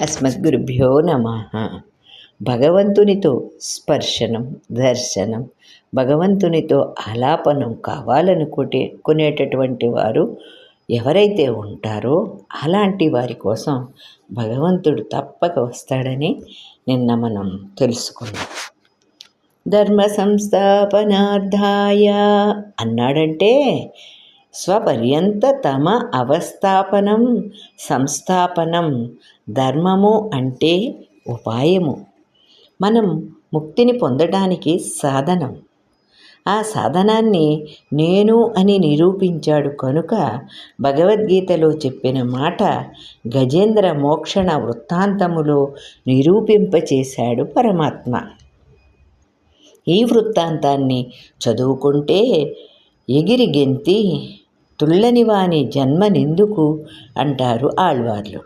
అస్మద్గురుభ్యో నమ. భగవంతునితో స్పర్శనం దర్శనం భగవంతునితో ఆలాపనం కావాలనుకుంటే కొనేటటువంటి వారు ఎవరైతే ఉంటారో అలాంటి వారి కోసం భగవంతుడు తప్పక వస్తాడని నిన్న మనం తెలుసుకున్నాం. ధర్మ సంస్థాపనార్థాయ అన్నాడంటే స్వపర్యంత తమ అవస్థాపనం సంస్థాపనం ధర్మము అంటే ఉపాయము. మనం ముక్తిని పొందడానికి సాధనం. ఆ సాధనాన్ని నేను అని నిరూపించాడు కనుక భగవద్గీతలో చెప్పిన మాట గజేంద్ర మోక్షణ వృత్తాంతములో నిరూపింపచేశాడు పరమాత్మ. ఈ వృత్తాంతాన్ని చదువుకుంటే ఎగిరి గెంతి తుళ్ళని వాని జన్మనెందుకు అంటారు ఆళ్వార్లు.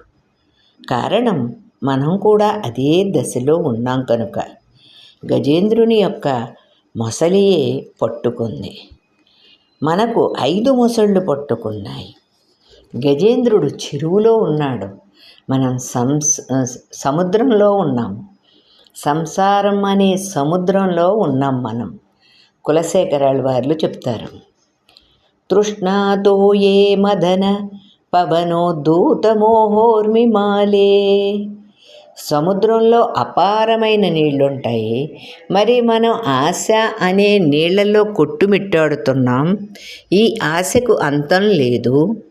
కారణం మనం కూడా అదే దశలో ఉన్నాం కనుక. గజేంద్రుని యొక్క మొసలియే పట్టుకుంది. మనకు ఐదు మొసళ్ళు పట్టుకున్నాయి. గజేంద్రుడు చెరువులో ఉన్నాడు. మనం సంస్ సముద్రంలో ఉన్నాం. సంసారం అనే సముద్రంలో ఉన్నాం మనం. కులశేఖరాల వార్లు చెప్తారు. తృష్ణాతో ఏ మదన పవనోద్దూతమోహోర్మిమాలే సముద్రంలో అపారమైన నీళ్ళుంటాయి. మరి మనం ఆశ అనే నీళ్ళలో కొట్టుమిట్టాడుతున్నాం. ఈ ఆశకు అంతం లేదు.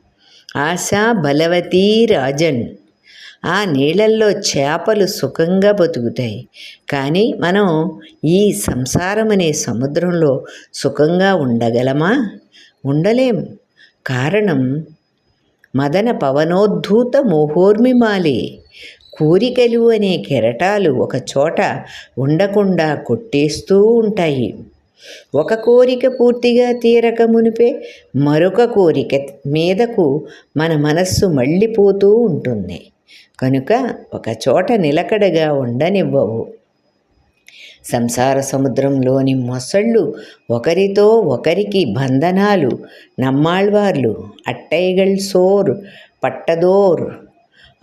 ఆశ బలవతీ రాజన్. ఆ నీళ్ళల్లో చేపలు సుఖంగా బతుకుతాయి. కానీ మనం ఈ సంసారం అనే సముద్రంలో సుఖంగా ఉండగలమా? ఉండలేం. కారణం మదన పవనోద్ధూత మోహోర్మిమాలి. కోరికలు అనే కెరటాలు ఒక చోట ఉండకుండా కొట్టేస్తూ ఉంటాయి. ఒక కోరిక పూర్తిగా తీరక మునిపే మరొక కోరిక మీదకు మన మనస్సు మళ్ళీపోతూ ఉంటుంది. కనుక ఒక చోట నిలకడగా ఉండనివ్వవు. సంసార సముద్రంలోని మొసళ్ళు ఒకరితో ఒకరికి బంధనాలు నమ్మాళ్వార్లు అట్టైగల్ సోర్ పట్టదోర్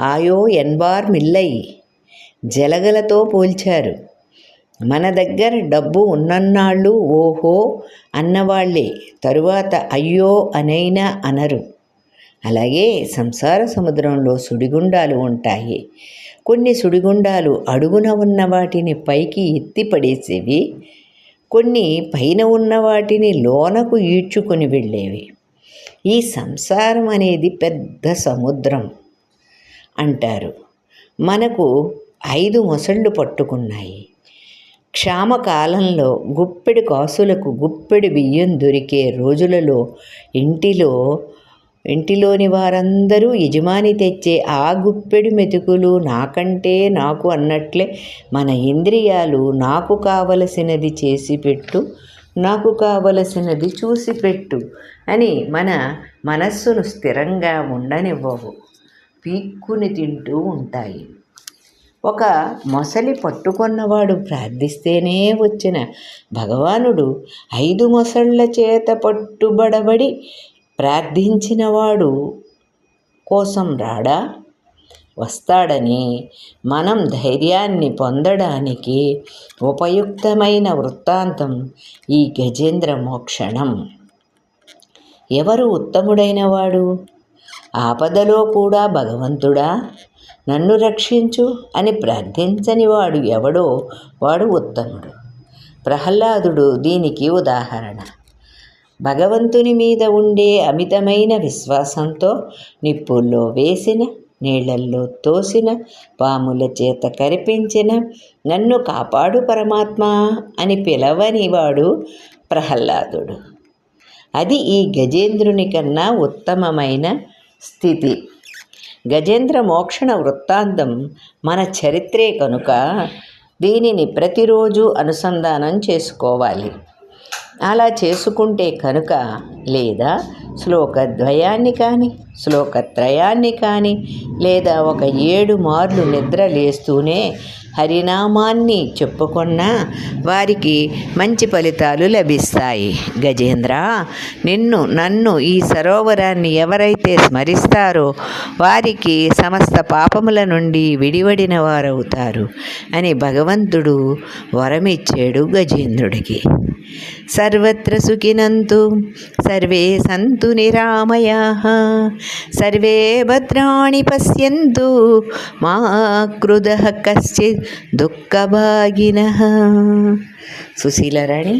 ఆయో ఎన్బార్ మిల్లై జలగలతో పోల్చారు. మన దగ్గర డబ్బు ఉన్నన్నాళ్ళు ఓహో అన్నవాళ్ళే తరువాత అయ్యో అనైనా అనరు. అలాగే సంసార సముద్రంలో సుడిగుండాలు ఉంటాయి. కొన్ని సుడిగుండాలు అడుగున ఉన్న వాటిని పైకి ఎత్తి పడేసేవి కొన్ని పైన ఉన్న వాటిని లోనకు ఈడ్చుకొని వెళ్ళేవి. ఈ సంసారం అనేది పెద్ద సముద్రం అంటారు. మనకు ఐదు మొసళ్ళు పట్టుకున్నాయి. క్షామకాలంలో గుప్పెడి కాసులకు గుప్పెడి బియ్యం దొరికే రోజులలో ఇంటిలో ఇంటిలోని వారందరూ యజమాని తెచ్చే ఆ గుప్పెడు మెతుకులు నాకంటే నాకు అన్నట్లే మన ఇంద్రియాలు నాకు కావలసినది చేసి పెట్టు నాకు కావలసినది చూసి పెట్టు అని మన మనస్సును స్థిరంగా ఉండనివ్వవు. పీక్కుని తింటూ ఉంటాయి. ఒక మొసలి పట్టుకున్నవాడు ప్రార్థిస్తేనే వచ్చిన భగవానుడు ఐదు మొసళ్ళ చేత పట్టుబడబడి ప్రార్థించినవాడు కోసం రాడా? వస్తాడని మనం ధైర్యాన్ని పొందడానికి ఉపయుక్తమైన వృత్తాంతం ఈ గజేంద్ర మోక్షణం ఎవరు ఉత్తముడైనవాడు? ఆపదలో కూడా భగవంతుడా? నన్ను రక్షించు అని ప్రార్థించని వాడు ఎవడో వాడు ఉత్తముడు. ప్రహ్లాదుడు దీనికి ఉదాహరణ. భగవంతుని మీద ఉండే అమితమైన విశ్వాసంతో నిప్పుల్లో వేసిన నీళ్ళల్లో తోసిన పాముల చేత కరిపించిన నన్ను కాపాడు పరమాత్మ అని పిలవనివాడు ప్రహ్లాదుడు. అది ఈ గజేంద్రుని కన్నా ఉత్తమమైన స్థితి. గజేంద్ర మోక్షణ వృత్తాంతం మన చరిత్రే కనుక దీనిని ప్రతిరోజు అనుసంధానం చేసుకోవాలి. అలా చేసుకుంటే కనుక లేదా శ్లోకద్వయాన్ని కానీ శ్లోకత్రయాన్ని కానీ లేదా ఒక ఏడు మార్లు నిద్ర లేస్తూనే హరినామాన్ని చెప్పుకున్నా వారికి మంచి ఫలితాలు లభిస్తాయి. గజేంద్ర నిన్ను నన్ను ఈ సరోవరాన్ని ఎవరైతే స్మరిస్తారో వారికి సమస్త పాపముల నుండి విడివడిన వారవుతారు అని భగవంతుడు వరమిచ్చాడు గజేంద్రుడికి. సర్వత్ర సుఖినంతు సర్వే సంతు నిరామయా సర్వే భద్రాణి పశ్యంతు మా కృద కశ్చిత్ దుఃఖభాగిన సుశీలరాణి